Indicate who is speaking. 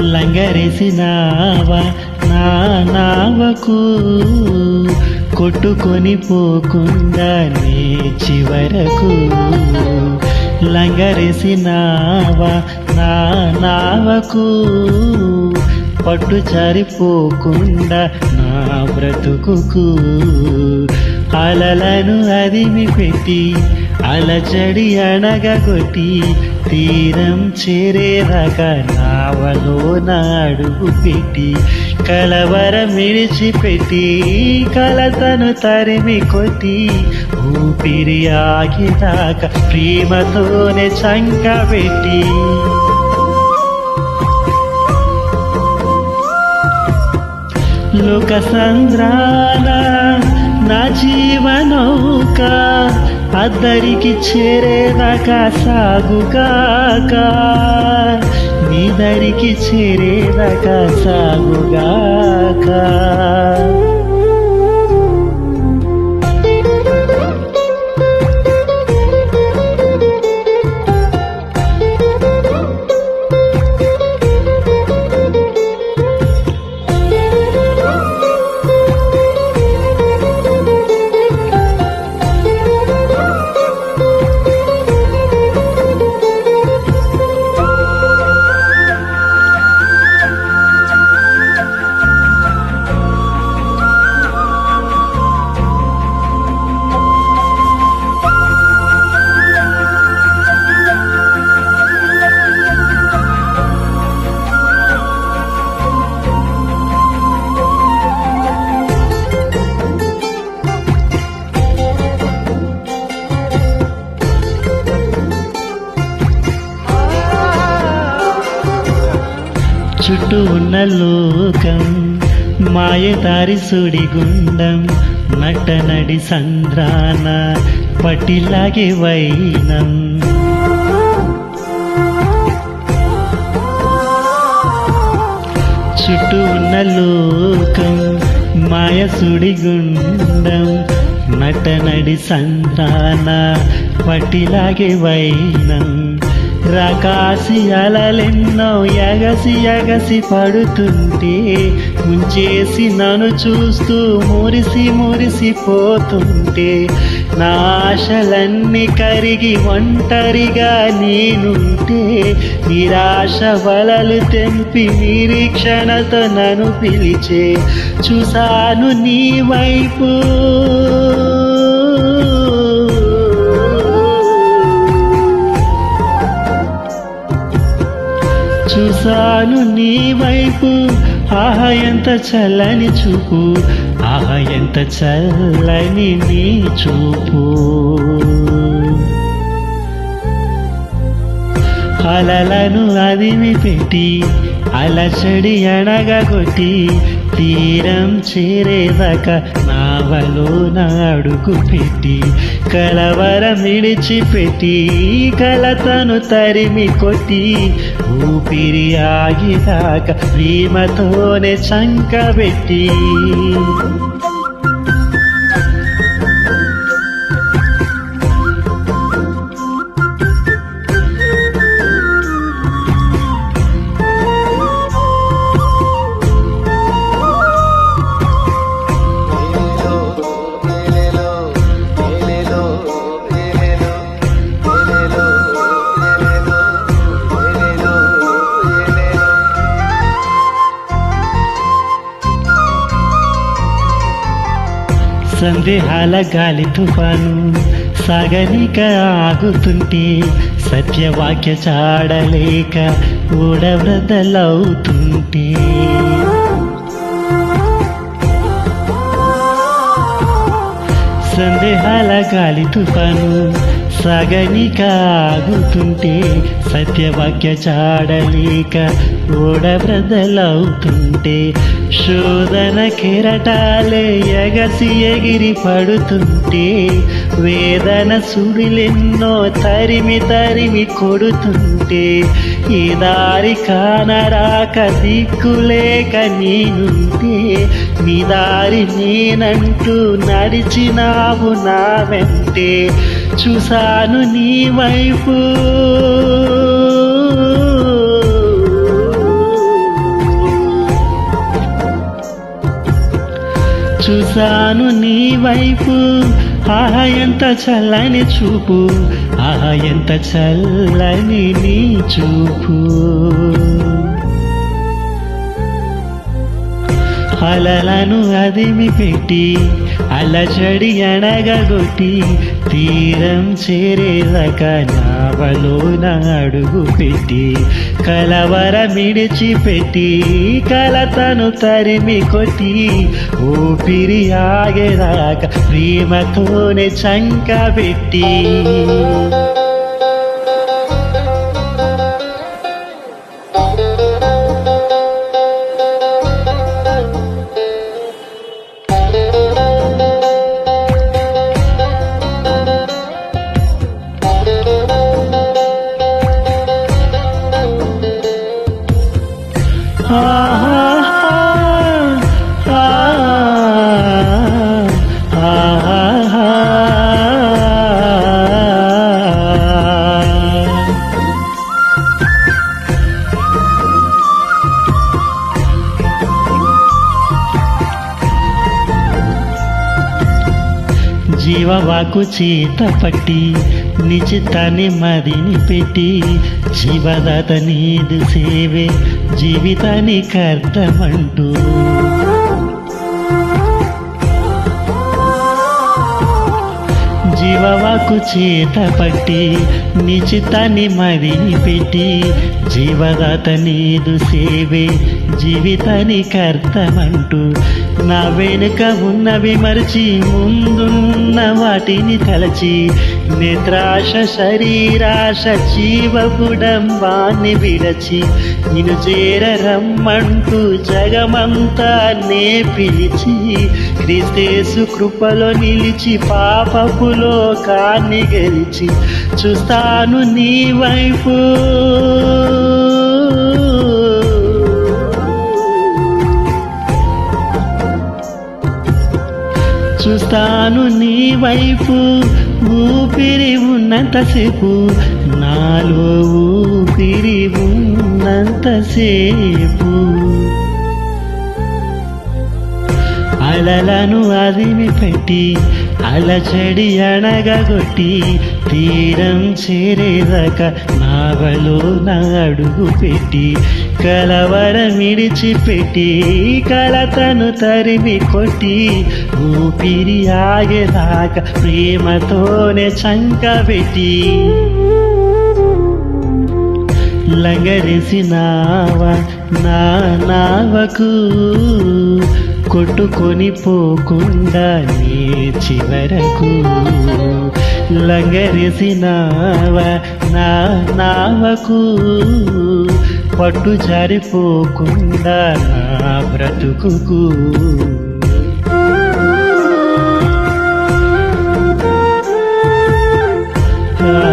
Speaker 1: లంగరేసినావా? నా నావకు కొట్టుకొని పోకుండా నీ చివరకు లంగరేసినావా? నా నావకు పట్టు చారిపోకుండా నా బ్రతుకుకు అలలను అదిమి పెట్టి అలచడి అణగొట్టి తీరం చేరేదాకా నావలో నాడుగు పెట్టి కలవర మిడిచిపెట్టి కలతను తరిమి కొట్టి ఊపిరి ఆగిదాకా ప్రేమతోనే చంక పెట్టి. లోక సంద్రాన నా జీవనౌకా అద్దరికి చేరేదాకా సాగుగాక. నీ దరికి చేరేదాకా సాగుగాక. చుట్టూ ఉన్న లోకం మాయదారి సుడి గుండం నటనడి సంద్రాన పట్టిలాగే వైనం. చుట్టూ ఉన్న లోకం మాయ సుడి గుండం నటనడి సంతాన పట్టిలాగే వైనం. రాకాసి అలలెన్నో ఎగసి ఎగసి పడుతుంటే ముంచేసి నన్ను చూస్తూ మురిసి మురిసిపోతుంటే నా ఆశలన్నీ కరిగి ఒంటరిగా నేనుంటే నిరాశ వలలు తెంపి నిరీక్షణతో నన్ను పిలిచే చూసాను నీ వైపు. చూసాను నీ వైపు. ఆహ ఎంత చల్లని చూపు. ఆహ ఎంత చల్లని నీ చూపు. అలలను అదిమి పెట్టి అలసడి అణగగొట్టి తీరం చేరేదాకా నావలో నాడుగు పెట్టి కలవరం విడిచిపెట్టి కలతను తరిమి కొట్టి ఊపిరి ఆగిదాకా ప్రేమతోనే చంకబెట్టి సందేహాల గాలి తుఫాను. సాగనిక ఆగుతుంటే సత్యవాక్య చాడలేక ఊడవ్రతలవుతుంటే. సందేహాల గాలి తుఫాను. సాగనిక ఆగుతుంటే సత్యవాక్య చాడలేక ఓడబ్రదలవుతుంటే శోధన కెరటాలే ఎగసి ఎగిరి పడుతుంటే వేదన సుడిలెన్నో తరిమి తరిమి కొడుతుంటే ఈ దారి కానరాక దిక్కులేక నేనుంటే మీ దారి నేనంటూ నడిచినావు నా వెంటే చూశాను నీ వైపు చూశాను నీ వైపు. ఆహా ఎంత చల్లని చూపు. ఆహా ఎంత చల్లని నీ చూపు. అలలను అదిమి పెట్టి అలచడి అణగగొట్టి తీరం చేరేదాక నావలో అడుగు పెట్టి కలవర మిడిచిపెట్టి కలతను తరిమి కొట్టి ఊపిరి ఆగేదాకా ప్రేమతోనే చంక జీవవాకు చీత పట్టి నిచితాన్ని మదిని పెట్టి జీవదాత నీదు సేవే జీవితాన్ని కర్తమంటూ. జీవవాకు చేత పట్టి నిచితాన్ని మదిని పెట్టి జీవదాత నీదు సేవే జీవితాన్ని కర్తమంటూ నా వెనుక ఉన్నవి మరచి ముందున్న వాటిని తలచి నిద్రాశ శరీరాశ జీవపుడంబాన్ని విడచి నిన్ను చేర రమ్మంటూ జగమంతా నే పిలిచి క్రిస్తేసు కృపలో నిలిచి పాపపులో లోకాన్ని గెలిచి చూస్తాను నీ వైపు. చూస్తాను నీ వైపు ఊపిరి ఉన్నంతసేపు నాలో ఊపిరి ఉన్నంతసేపు. అలలను అదిమి పెట్టి అలచడి అణగగొట్టి తీరం చేరేదాకా నావలో నా అడుగు పెట్టి కలవర మిడిచిపెట్టి కలతను తరిమి కొట్టి ఊపిరి ఆగేదాక ప్రేమతోనే చంక పెట్టి. లంగరేసినావా నా నావకు కొట్టుకొని పోకుండా నీ చివరకు లంగరిసినావ నా నావకు పట్టు జారిపోకుండా నా బ్రతుకుకు -huh.